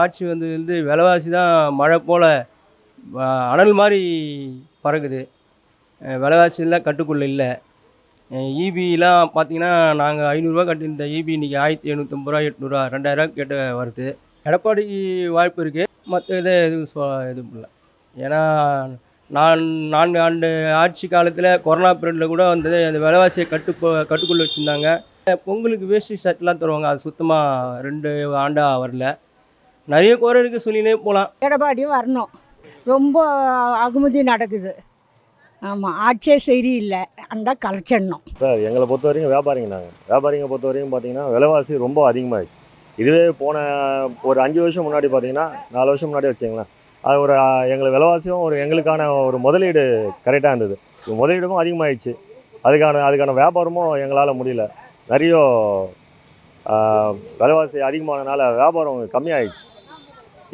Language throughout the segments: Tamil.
ஆட்சி வந்து வந்து விலைவாசி தான் மழை போல் அனல் மாதிரி பறக்குது. விலைவாசிலாம் கட்டுக்குள்ளே இல்லை. ஈபிலாம் பார்த்தீங்கன்னா நாங்கள் ஐநூறுரூவா கட்டியிருந்த ஈபி இன்றைக்கி ஆயிரத்தி எழுநூற்றம்பது ரூபா எட்நூறுரூவா ரெண்டாயிரரூவா கேட்ட வருது. எடப்பாடிக்கு வாய்ப்பு இருக்குது மற்ற இதை எதுவும் சொ எதுவும் இல்லை. ஏன்னா நான் நான்கு ஆண்டு ஆட்சி காலத்தில் கொரோனா பீரியடில் கூட வந்தது அந்த விலைவாசியை கட்டு கட்டுக்குள்ளே வச்சுருந்தாங்க. பொங்கலுக்கு வேஷ்டி ஷர்ட்லாம் தருவாங்க. அது சுத்தமாக ரெண்டு ஆண்டாக வரல. நிறைய குறை இருக்குது சொல்லினே போகலாம் எடப்பாடி வரணும். ரொம்ப அகுமதி நடக்குது. ஆமாம் ஆட்சியே சரியில்லை. அந்த கலைச்சிடணும் சார் எங்களை பொறுத்த வரைக்கும் வியாபாரிங்க நாங்கள் வியாபாரிங்க பொறுத்த வரைக்கும் பார்த்தீங்கன்னா விலைவாசி ரொம்ப அதிகமாகிடுச்சு இதுவே போன ஒரு அஞ்சு வருஷம் முன்னாடி பார்த்தீங்கன்னா நாலு வருஷம் முன்னாடி வச்சுங்களேன் அது ஒரு ஆ, எங்களுக்கு விலைவாசியும் ஒரு எங்களுக்கான ஒரு முதலீடு கரெக்டாக இருந்தது. முதலீடும் அதிகமாகிடுச்சு அதுக்கான அதுக்கான வியாபாரமும் எங்களால் முடியல. நிறைய விலைவாசி அதிகமானனால வியாபாரம் கம்மியாயிடுச்சு.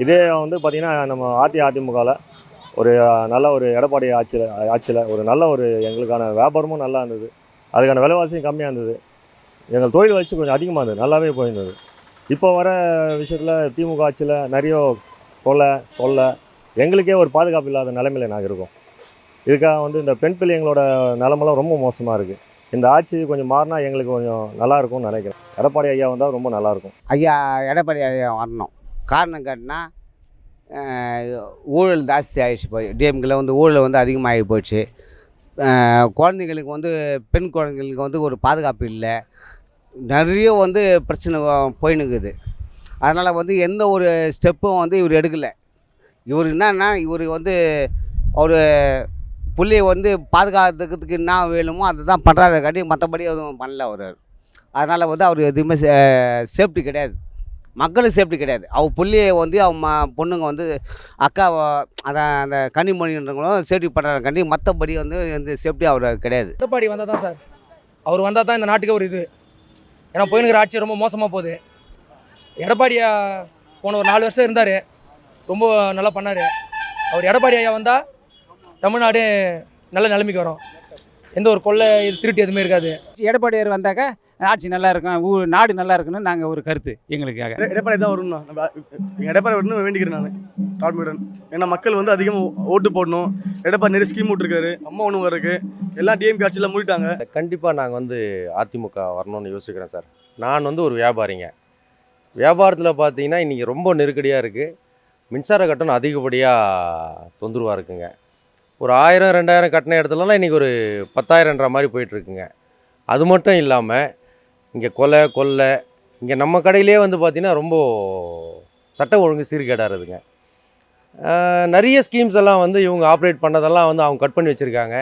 இதே வந்து பார்த்திங்கன்னா நம்ம அதிமுகவில் ஒரு நல்ல ஒரு எடப்பாடி ஆட்சியில் ஆட்சியில் ஒரு நல்ல ஒரு எங்களுக்கான வியாபாரமும் நல்லா இருந்தது. அதுக்கான விலைவாசியும் கம்மியாக இருந்தது. எங்கள் தொழில் வச்சு கொஞ்சம் அதிகமாக இருந்தது. நல்லாவே போயிருந்தது. இப்போ வர விஷயத்தில் திமுக ஆட்சியில் நிறைய கொலை கொள்ளை எங்களுக்கே ஒரு பாதுகாப்பு இல்லாத நிலைமையில நாங்கள் இருக்கோம். இதுக்காக வந்து இந்த பெண் பிள்ளைங்களோட நிலமெல்லாம் ரொம்ப மோசமாக இருக்குது இந்த ஆட்சி கொஞ்சம் மாறினா எங்களுக்கு கொஞ்சம் நல்லாயிருக்கும்னு நினைக்கிறேன். எடப்பாடி ஐயா வந்தால் ரொம்ப நல்லாயிருக்கும் ஐயா எடப்பாடி ஐயா வரணும். காரணம் காட்டினா ஊழல் ஜாஸ்தி ஆகிடுச்சு போய். டிஎம்கில் வந்து ஊழல் வந்து அதிகமாகி போச்சு. குழந்தைங்களுக்கு வந்து பெண் குழந்தைங்களுக்கு வந்து ஒரு பாதுகாப்பு இல்லை. நிறைய வந்து பிரச்சனை போயினுக்குது. அதனால் வந்து எந்த ஒரு ஸ்டெப்பும் வந்து இவர் எடுக்கலை. இவர் என்னன்னா இவர் வந்து ஒரு புள்ளியை வந்து பாதுகாத்துக்கிறதுக்கு என்ன வேணுமோ அதை தான் பண்ணுறாரு காட்டி மற்றபடி எதுவும் பண்ணல அவர். அதனால் வந்து அவர் எதுவுமே சேஃப்டி கிடையாது. மக்களுக்கு சேஃப்டி கிடையாது. அவள் பிள்ளையை வந்து அவன் ம- பொண்ணுங்க வந்து அக்கா அதான் அந்த கனிமொழின்றவங்களும் சேஃப்டி பண்ணுறாங்க மற்றபடி வந்து இந்த சேஃப்டி அவர் கிடையாது. எடப்பாடி வந்தால் தான் சார். அவர் வந்தால் தான் இந்த நாட்டுக்கு ஒரு இது. ஏன்னா போயினுக்கிற ஆட்சி ரொம்ப மோசமாக போகுது. எடப்பாடியா போன ஒரு நாலு வருஷம் இருந்தார். ரொம்ப நல்லா பண்ணார். அவர் எடப்பாடி ஐயா வந்தால் தமிழ்நாடு நல்ல நிலைமைக்கு வரும். எந்த ஒரு கொள்ளை இது திருட்டு எதுவுமே இருக்காது. எடப்பாடியார் வந்தாக்க ஆட்சி நல்லா இருக்கும் ஊர் நாடு நல்லா இருக்குன்னு நாங்கள் ஒரு கருத்து எங்களுக்காக. எட- எடப்பாடி தான் நம்ம எங்க எடப்பாடி வரணும் வேண்டிக்கிறேன் நான் தாழ்மையுடன் ஏன்னா மக்கள் வந்து அதிகமாக ஓட்டு போடணும். எடப்பாடி நிறைய ஸ்கீம் விட்டுருக்காரு அம்மா ஒன்று இருக்கு எல்லாம் டிஎம்கே ஆட்சியில் மூடிட்டாங்க. கண்டிப்பாக நாங்கள் வந்து அதிமுக வரணும்னு யோசிக்கிறேன் சார். நான் வந்து ஒரு வியாபாரிங்க. வியாபாரத்தில் பார்த்தீங்கன்னா இன்றைக்கி ரொம்ப நெருக்கடியாக இருக்குது மின்சார கட்டணம் அதிகப்படியாக தொந்தரவாக இருக்குங்க. ஒரு ஆயிரம் ரெண்டாயிரம் கட்டின இடத்துலலாம் இன்றைக்கி ஒரு பத்தாயிரன்ற மாதிரி போயிட்டுருக்குங்க. அது மட்டும் இல்லாமல் இங்கே கொலை கொள்ளை இங்கே நம்ம கடையிலே வந்து பார்த்திங்கன்னா ரொம்ப சட்ட ஒழுங்கு சீர்கேடாகிறதுங்க. நிறைய ஸ்கீம்ஸ் எல்லாம் வந்து இவங்க ஆப்ரேட் பண்ணதெல்லாம் வந்து அவங்க கட் பண்ணி வச்சுருக்காங்க.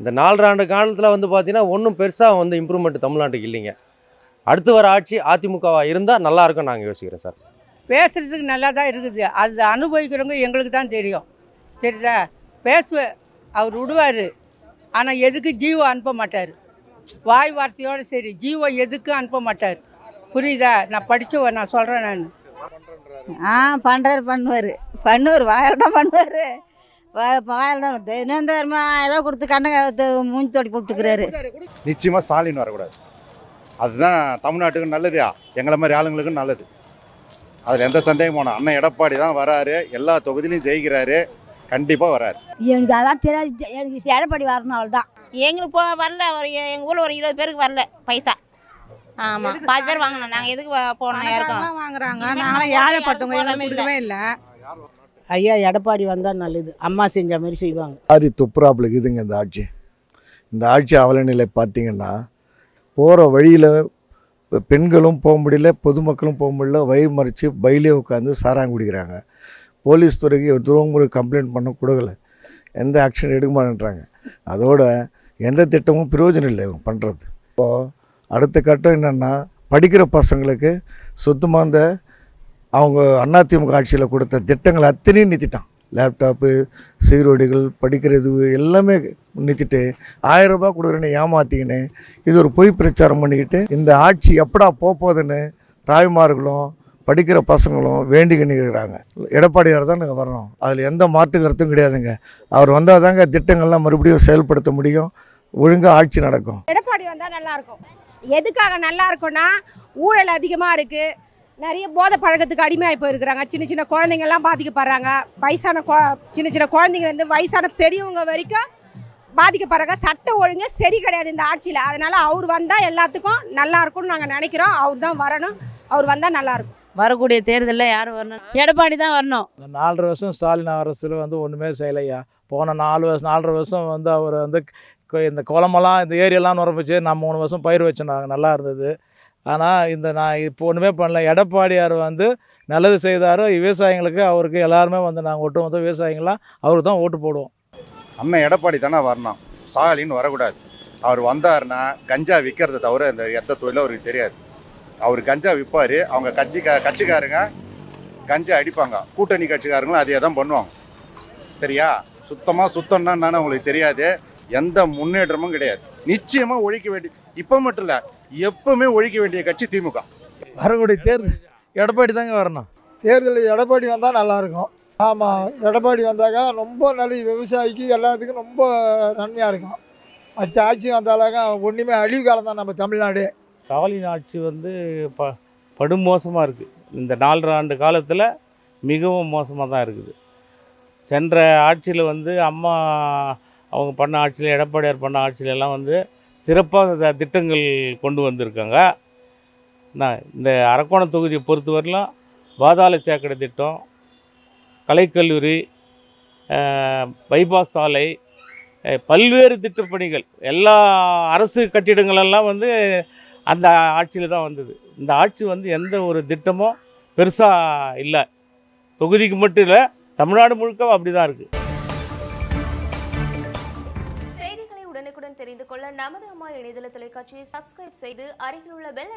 இந்த நாலரை ஆண்டு காலத்தில் வந்து பார்த்திங்கன்னா ஒன்றும் பெருசாக வந்து இம்ப்ரூவ்மெண்ட் தமிழ்நாட்டுக்கு இல்லைங்க. அடுத்து வர ஆட்சி அதிமுகவாக இருந்தால் நல்லாயிருக்கும் நாங்கள் யோசிக்கிறோம் சார். பேசுகிறதுக்கு நல்லா தான் இருக்குது. அது அனுபவிக்கிறவங்க எங்களுக்கு தான் தெரியும். தெரியுதா? பேசுவேன் அவர் விடுவார். ஆனால் எதுக்கு ஜீவோ அனுப்ப மாட்டார். வாய் வார்த்தையோடு சரி ஜீவோ எதுக்கும் அனுப்ப மாட்டார். புரியுதா? நான் படித்தவன் நான் சொல்கிறேன் நான். ஆ பண்ணுறாரு பண்ணுவார். பண்ணுவார் வாயால் தான் பண்ணுவார். வாயால் தான் தினம் ஆயிரம் ரூபா கொடுத்து கண்ணை மூஞ்சி தோடி போட்டுக்கிறாரு நிச்சயமாக ஸ்டாலின் வரக்கூடாது. அதுதான் தமிழ்நாட்டுக்கு நல்லதுயா? எங்களை மாதிரி ஆளுங்களுக்கும் நல்லது. அதில் எந்த சந்தேகம் போனோம் அண்ணன் எடப்பாடி தான் வராரு. எல்லா தொகுதியிலையும் ஜெயிக்கிறாரு. கண்டிப்பாக வராரு. எனக்கு அதான் தெரியாது. எனக்கு எடப்பாடி வரணும் அவள் தான் எங்களுக்கு போ வரல. ஒரு எங்கள் ஊரில் ஒரு இருபது பேருக்கு வரல பைசா. ஆமாம் பாதி பேர் வாங்கினோம் நாங்கள் எதுக்கு போடணும் யாருக்கும் வாங்குறாங்க. நாங்களாம் ஏழைப்பட்டவங்க, எங்களுக்கு கொடுக்கவே இல்லை. ஐயா எடப்பாடி வந்தால் நல்லது. அம்மா செஞ்ச மாதிரி செய்வாங்க. ஆரி துப்புராப்புல இருக்குதுங்க இந்த ஆட்சி. இந்த ஆட்சி அவலநிலை பார்த்தீங்கன்னா போகிற வழியில் பெண்களும் போக முடியல பொதுமக்களும் போக முடியல வயிறு மறித்து பையிலே உட்காந்து சாராயம் குடிக்கிறாங்க. போலீஸ் துறைக்கு ஒரு தூரம் கம்ப்ளைண்ட் பண்ண கொடுக்கல. எந்த ஆக்ஷன் எடுக்க மாட்டேன்றாங்க. அதோட எந்த திட்டமும் பிரயோஜனம் இல்லை இவங்க பண்ணுறது இப்போது அடுத்த கட்டம் என்னென்னா படிக்கிற பசங்களுக்கு சுத்தமாக இந்த அவங்க அதிமுக ஆட்சியில் கொடுத்த திட்டங்கள் அத்தனையும் நிறுத்திட்டான் லேப்டாப்பு சீருடைகள் படிக்கிறது எல்லாமே நிறுத்திட்டு ஆயிரம் ரூபாய் கொடுக்குறேன்னு ஏமாற்றிக்கின்னு இது ஒரு பொய் பிரச்சாரம் பண்ணிக்கிட்டு இந்த ஆட்சி எப்படா போக போகுதுன்னு தாய்மார்களும் படிக்கிற பசங்களும் வேண்டிக்கின்னு இருக்கிறாங்க எடப்பாடியார் தான் நாங்கள் வரணும். அதில் எந்த மாற்று கருத்தும் கிடையாதுங்க. அவர் வந்தால் தாங்க திட்டங்கள்லாம் மறுபடியும் செயல்படுத்த முடியும். ஒழுங்காக ஆட்சி நடக்கும். எடப்பாடி வந்தால் நல்லாயிருக்கும் எதுக்காக நல்லா இருக்கும்னா ஊழல் அதிகமாக இருக்குது நிறைய போதை பழக்கத்துக்கு அடிமையாகி போயிருக்கிறாங்க. சின்ன சின்ன குழந்தைங்கள்லாம் பாதிக்கப்படுறாங்க. வயசான கொ சின்ன சின்ன குழந்தைங்கலேருந்து வயசான பெரியவங்க வரைக்கும் பாதிக்கப்படுறாங்க. சட்ட ஒழுங்கு சரி கிடையாது இந்த ஆட்சியில். அதனால் அவர் வந்தால் எல்லாத்துக்கும் நல்லா இருக்கும்னு நாங்கள் நினைக்கிறோம். அவர் தான் வரணும். அவர் வந்தால் நல்லாயிருக்கும் வரக்கூடிய தேர்தலில் யார் வரணும்? எடப்பாடி தான் வரணும். இந்த நாலரை வருஷம் ஸ்டாலின் அரசில் வந்து ஒன்றுமே செய்யலையா? போன நாலு வருஷம் நாலரை வருஷம் வந்து அவர் வந்து இந்த குளமெல்லாம் இந்த ஏரியெல்லாம் நிரம்பிச்சு நான் மூணு வருஷம் பயிர் வச்சுருந்தாங்க. நல்லா இருந்தது. ஆனால் இந்த நான் இப்போ ஒன்றுமே பண்ணல. எடப்பாடியார் வந்து நல்லது செய்தாரோ விவசாயிங்களுக்கு அவருக்கு எல்லாருமே வந்து நாங்கள் ஒட்டுமொத்த விவசாயிங்களாம் அவருக்கு தான் ஓட்டு போடுவோம். அண்ணன் எடப்பாடி தானே வரணும். ஸ்டாலின் வரக்கூடாது. அவர் வந்தாருன்னா கஞ்சா விற்கிறத தவிர இந்த எந்த தொழிலும் அவருக்கு தெரியாது. அவர் கஞ்சா விற்பார் அவங்க கட்சி கட்சிக்காரங்க கஞ்சா அடிப்பாங்க. கூட்டணி கட்சிக்காரங்களும் அதே தான் பண்ணுவாங்க. சரியா? சுத்தமாக சுத்தம்னா என்னன்னு உங்களுக்கு தெரியாது. எந்த முன்னேற்றமும் கிடையாது. நிச்சயமாக ஒழிக்க வேண்டிய இப்போ மட்டும் இல்லை எப்பவுமே ஒழிக்க வேண்டிய கட்சி திமுக. வரக்கூடிய தேர்தல் எடப்பாடி தாங்க வரணும். தேர்தல் எடப்பாடி வந்தால் நல்லாயிருக்கும். ஆமாம் எடப்பாடி வந்தாக்கா ரொம்ப நல்ல விவசாயிக்கு எல்லாத்துக்கும் ரொம்ப நன்மையாக இருக்கும். மற்ற ஆட்சி வந்தாலாக்கா ஒன்றுமே அழிவு காலம் தான் நம்ம தமிழ்நாடு. ஸ்டாலின் ஆட்சி வந்து ப படுமோசமாக இருக்குது இந்த நாலரை ஆண்டு காலத்தில் மிகவும் மோசமாக தான் இருக்குது. சென்ற ஆட்சியில் வந்து அம்மா அவங்க பண்ண ஆட்சியில் எடப்பாடியார் பண்ண ஆட்சியிலலாம் வந்து சிறப்பாக திட்டங்கள் கொண்டு வந்திருக்காங்க. நான் இந்த அரக்கோணம் தொகுதியை பொறுத்தவரையிலும் பாதாள சாக்கடை திட்டம் கலைக்கல்லூரி பைபாஸ் சாலை பல்வேறு திட்டப்பணிகள் எல்லா அரசு கட்டிடங்களெல்லாம் வந்து அந்த ஆட்சியில் தான் வந்தது. இந்த ஆட்சி வந்து எந்த ஒரு திட்டமும் பெருசாக இல்லை. தொகுதிக்கு மட்டும் இல்லை தமிழ்நாடு முழுக்க அப்படி தான் இருக்குது செய்திகளை உடனுக்குடன் தெரிந்து கொள்ள நமது அம்மா இணையதள தொலைக்காட்சியை சப்ஸ்கிரைப் செய்து அருகில் உள்ள பெல்